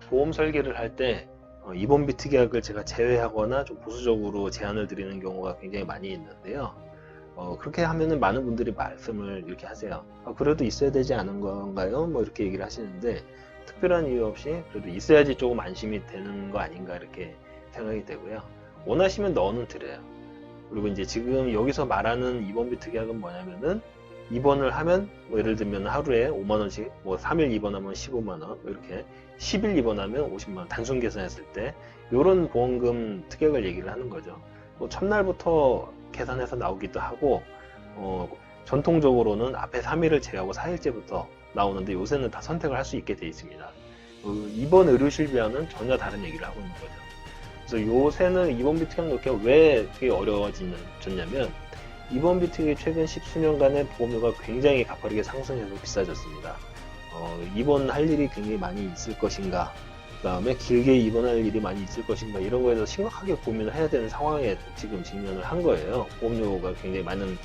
보험 설계를 할때 어, 입원비 특약을 제가 제외하거나 좀 보수적으로 제안을 드리는 경우가 굉장히 많이 있는데요. 어, 그렇게 하면은 많은 분들이 말씀을 이렇게 하세요. 아, 그래도 있어야 되지 않은 건가요? 뭐 이렇게 얘기를 하시는데 특별한 이유 없이 그래도 있어야지 조금 안심이 되는 거 아닌가 이렇게 생각이 되고요. 원하시면 넣어는 드려요. 그리고 이제 지금 여기서 말하는 입원비 특약은 뭐냐면은 입원을 하면 뭐 예를 들면 하루에 5만 원씩 뭐 3일 입원하면 15만 원뭐 이렇게 10일 입원하면 50만 원 단순 계산했을 때 이런 보험금 특약을 얘기를 하는 거죠. 뭐 첫날부터 계산해서 나오기도 하고 어, 전통적으로는 앞에 3일을 제외하고 4일째부터 나오는데 요새는 다 선택을 할 수 있게 돼 있습니다. 그 이번 의료실비와는 전혀 다른 얘기를 하고 있는 거죠. 그래서 요새는 입원비 특약 넣기가 왜 그게 어려워졌냐면 입원비 특약이 최근 십수년간의 보험료가 굉장히 가파르게 상승해서 비싸졌습니다. 어, 입원할 일이 굉장히 많이 있을 것인가, 그 다음에 길게 입원할 일이 많이 있을 것인가, 이런 거에 대해서 심각하게 고민을 해야 되는 상황에 지금 직면을 한 거예요. 보험료가 굉장히 많은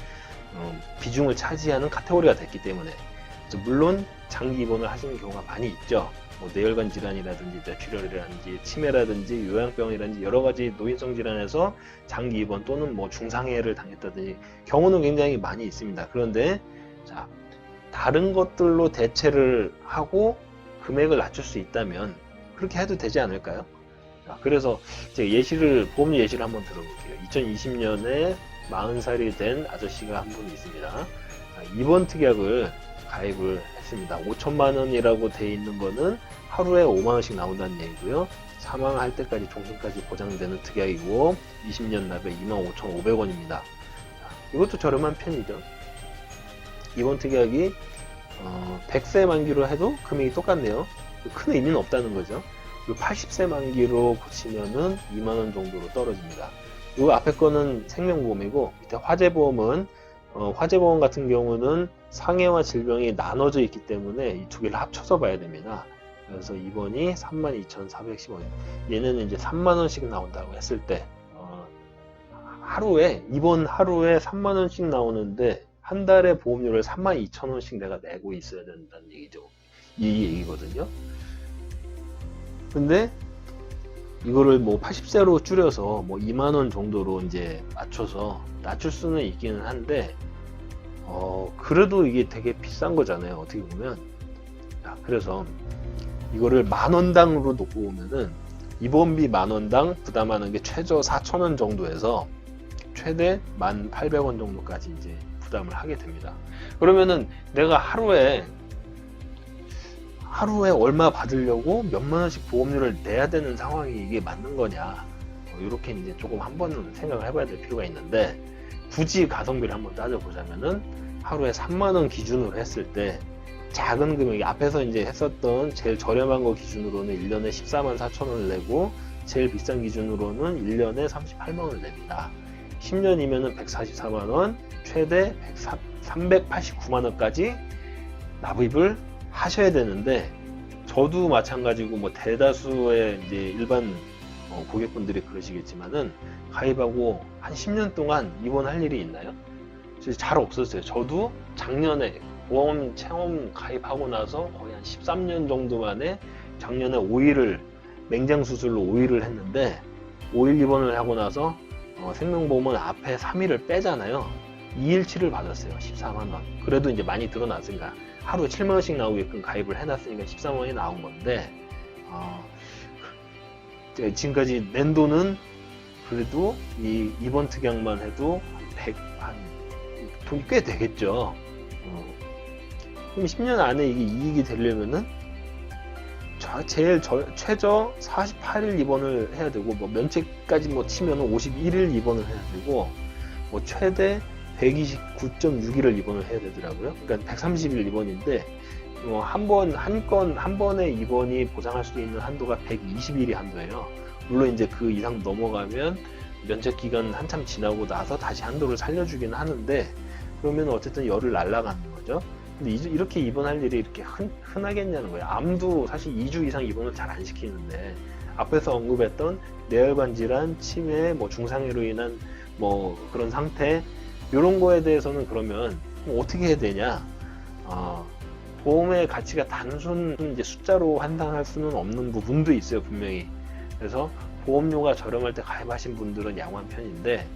어, 비중을 차지하는 카테고리가 됐기 때문에. 물론 장기 입원을 하시는 경우가 많이 있죠. 뭐 뇌혈관 질환이라든지 뇌출혈이라든지 치매라든지 요양병이라든지 여러 가지 노인성 질환에서 장기 입원 또는 뭐 중상해를 당했다든지 경우는 굉장히 많이 있습니다. 그런데 자 다른 것들로 대체를 하고 금액을 낮출 수 있다면 그렇게 해도 되지 않을까요? 자, 그래서 제가 예시를 보험 예시를 한번 들어볼게요. 2020년에 40살이 된 아저씨가 한 분 있습니다. 자, 이번 특약을 가입을 했습니다. 5천만 원이라고 돼 있는 거는 하루에 5만 원씩 나온다는 얘기고요. 사망할 때까지 종신까지 보장되는 특약이고 20년 납에 25,500원입니다. 이것도 저렴한 편이죠. 이번 특약이 어, 100세 만기로 해도 금액이 똑같네요. 큰 의미는 없다는 거죠. 그리고 80세 만기로 고치면은 2만 원 정도로 떨어집니다. 이 앞에 거는 생명보험이고 밑에 화재보험은 어, 화재보험 같은 경우는 상해와 질병이 나눠져 있기 때문에 이 두 개를 합쳐서 봐야 됩니다. 그래서 이번이 32,410원. 얘네는 이제 3만 원씩 나온다고 했을 때 어, 하루에 이번 하루에 3만 원씩 나오는데 한 달에 보험료를 3만 2천 원씩 내가 내고 있어야 된다는 얘기죠. 이 얘기거든요. 근데 이거를 뭐 80세로 줄여서 뭐 2만 원 정도로 이제 맞춰서 낮출 수는 있기는 한데 어 그래도 이게 되게 비싼 거잖아요. 어떻게 보면. 자, 그래서 이거를 만 원당으로 놓고 보면은 입원비 만 원당 부담하는 게 최저 4천 원 정도에서 최대 1,800원 정도까지 이제 부담을 하게 됩니다. 그러면은 내가 하루에 하루에 얼마 받으려고 몇만 원씩 보험료를 내야 되는 상황이 이게 맞는 거냐 이렇게 이제 조금 한 번은 생각을 해봐야 될 필요가 있는데 굳이 가성비를 한번 따져보자면은 하루에 3만 원 기준으로 했을 때 작은 금액이 앞에서 이제 했었던 제일 저렴한 거 기준으로는 1년에 14만 4천 원을 내고 제일 비싼 기준으로는 1년에 38만 원을 냅니다. 10년이면은 144만 원, 최대 389만 원까지 납입을 하셔야 되는데 저도 마찬가지고 뭐 대다수의 이제 일반 어, 고객분들이 그러시겠지만은 가입하고 한 10년 동안 입원할 일이 있나요? 잘 없었어요. 저도 작년에 보험 체험 가입하고 나서 거의 한 13년 정도 만에 작년에 5일을 맹장 수술로 5일을 했는데 5일 입원을 하고 나서 어, 생명보험은 앞에 3일을 빼잖아요. 2일치를 받았어요. 14만 원. 그래도 이제 많이 드러났으니까 하루에 7만 원씩 나오게끔 가입을 해놨으니까 13만 원이 나온 건데 어, 지금까지 낸 돈은 그래도 이 이번 특약만 해도 한 100, 한 돈이 꽤 되겠죠. 어, 그럼 10년 안에 이게 이익이 되려면은 자, 제일 저, 최저 48일 입원을 해야 되고 뭐 면책까지 뭐 치면은 51일 입원을 해야 되고 뭐 최대 129.6일을 입원을 해야 되더라고요. 그러니까 130일 입원인데 뭐 한번한건한 번의 입원이 보장할 수 있는 한도가 120일이 한도예요. 물론 이제 그 이상 넘어가면 면책 기간 한참 지나고 나서 다시 한도를 살려주기는 하는데 그러면 어쨌든 열을 날라가는 거죠. 근데 이- 이렇게 입원할 일이 이렇게 흔, 흔하겠냐는 거예요. 암도 사실 2주 이상 입원을 잘 안 시키는데 앞에서 언급했던 뇌혈관 질환, 치매, 뭐 중상해로 인한 뭐 그런 상태 이런 거에 대해서는 그러면 뭐 어떻게 해야 되냐? 어, 보험의 가치가 단순 이제 숫자로 환산할 수는 없는 부분도 있어요, 분명히. 그래서 보험료가 저렴할 때 가입하신 분들은 양호한 편인데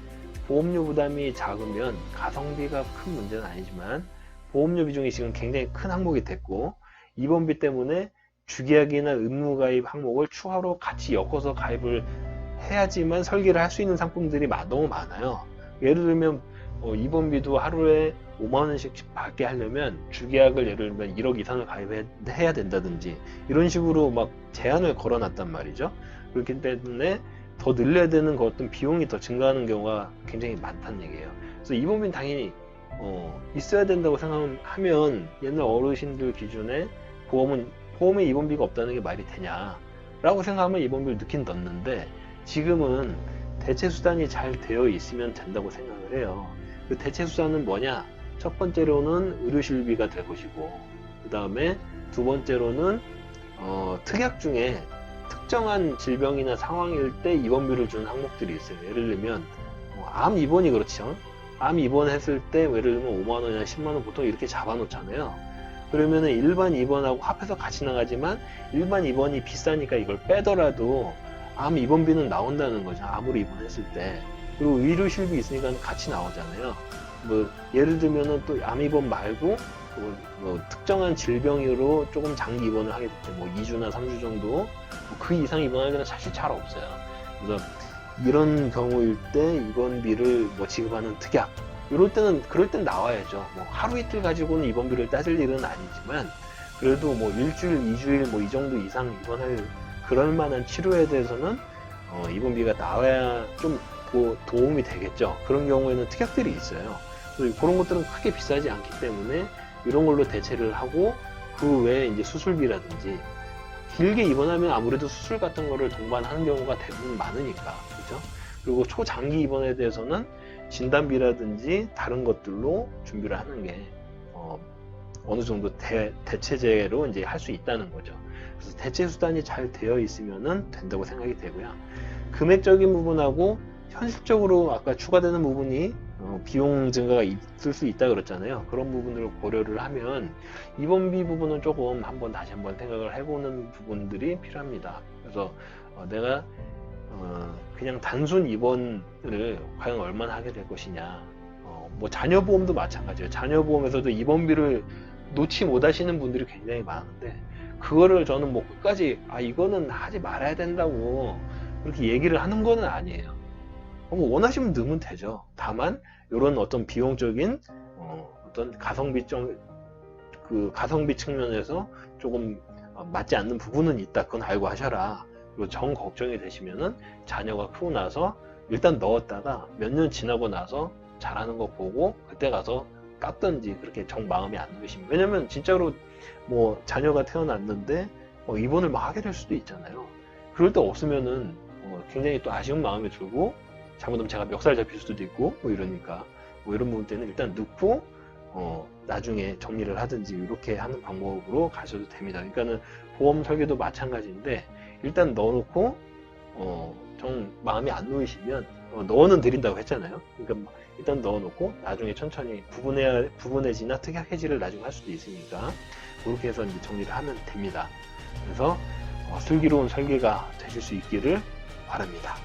보험료 부담이 작으면 가성비가 큰 문제는 아니지만 보험료 비중이 지금 굉장히 큰 항목이 됐고 입원비 때문에 주계약이나 의무가입 항목을 추가로 같이 엮어서 가입을 해야지만 설계를 할 수 있는 상품들이 마- 너무 많아요. 예를 들면 어, 입원비도 하루에 5만 원씩 받게 하려면 주계약을 예를 들면 1억 이상을 가입해야 된다든지 이런 식으로 막 제한을 걸어놨단 말이죠. 그렇기 때문에 더 늘려야 되는 그 어떤 비용이 더 증가하는 경우가 굉장히 많다는 얘기예요. 그래서 입원비는 당연히 어, 있어야 된다고 생각하면 옛날 어르신들 기준에 보험은 보험에 입원비가 없다는 게 말이 되냐라고 생각하면 입원비를 넣긴 넣는데 지금은 대체 수단이 잘 되어 있으면 된다고 생각을 해요. 그 대체 수단은 뭐냐? 첫 번째로는 의료실비가 될 것이고, 그 다음에 두 번째로는 어, 특약 중에 특정한 질병이나 상황일 때 입원비를 주는 항목들이 있어요. 예를 들면 뭐, 암 입원이 그렇죠. 암 입원했을 때 예를 들면 5만 원이나 10만 원 보통 이렇게 잡아놓잖아요. 그러면은 일반 입원하고 합해서 같이 나가지만 일반 입원이 비싸니까 이걸 빼더라도 암 입원비는 나온다는 거죠. 암으로 입원했을 때. 그리고 의료 실비 있으니까 같이 나오잖아요. 뭐 예를 들면은 또 암 입원 말고 뭐, 뭐 특정한 질병으로 조금 장기 입원을 하게 될때뭐 2주나 3주 정도 뭐 그 이상 입원할 때는 사실 잘 없어요. 그래서 이런 경우일 때 입원비를 뭐 지급하는 특약 이럴 때는 그럴 땐 나와야죠. 뭐 하루 이틀 가지고는 입원비를 따질 일은 아니지만 그래도 뭐 일주일, 이주일 뭐 이 정도 이상 입원할 그럴 만한 치료에 대해서는 어, 입원비가 나와야 좀 도, 도움이 되겠죠. 그런 경우에는 특약들이 있어요. 그리고 그런 것들은 크게 비싸지 않기 때문에 이런 걸로 대체를 하고 그 외에 이제 수술비라든지 길게 입원하면 아무래도 수술 같은 거를 동반하는 경우가 대부분 많으니까 그죠? 그리고 초장기 입원에 대해서는 진단비라든지 다른 것들로 준비를 하는 게 어, 어느 정도 대, 대체제로 이제 할 수 있다는 거죠. 그래서 대체 수단이 잘 되어 있으면은 된다고 생각이 되고요. 금액적인 부분하고 현실적으로 아까 추가되는 부분이 어, 비용 증가가 있을 수 있다 그랬잖아요. 그런 부분을 고려를 하면 입원비 부분은 조금 한번 다시 한번 생각을 해보는 부분들이 필요합니다. 그래서 어, 내가 어, 그냥 단순 입원을 과연 얼마나 하게 될 것이냐. 어, 뭐 자녀 보험도 마찬가지예요. 자녀 보험에서도 입원비를 놓지 못하시는 분들이 굉장히 많은데 그거를 저는 뭐 끝까지 아 이거는 하지 말아야 된다고 그렇게 얘기를 하는 거는 아니에요. 어, 뭐 원하시면 넣으면 되죠. 다만 이런 어떤 비용적인 어, 어떤 가성비 쪽그 가성비 측면에서 조금 어, 맞지 않는 부분은 있다. 그건 알고 하셔라. 그리고 정 걱정이 되시면은 자녀가 크고 나서 일단 넣었다가 몇 년 지나고 나서 잘하는 거 보고 그때 가서 깎든지 그렇게 정 마음이 안 드시면 왜냐면 진짜로 뭐 자녀가 태어났는데 어, 입원을 막 하게 될 수도 있잖아요. 그럴 때 없으면은 어, 굉장히 또 아쉬운 마음이 들고 잘못하면 제가 멱살 잡힐 수도 있고 뭐 이러니까 뭐 이런 부분 때는 일단 넣고 어, 나중에 정리를 하든지 이렇게 하는 방법으로 가셔도 됩니다. 그러니까는 보험 설계도 마찬가지인데 일단 넣어놓고 어, 정 마음이 안 놓이시면 어, 넣어는 드린다고 했잖아요. 그러니까 일단 넣어놓고 나중에 천천히 부분해 부분해지나 특약 해지를 나중에 할 수도 있으니까 그렇게 해서 이제 정리를 하면 됩니다. 그래서 어, 슬기로운 설계가 되실 수 있기를 바랍니다.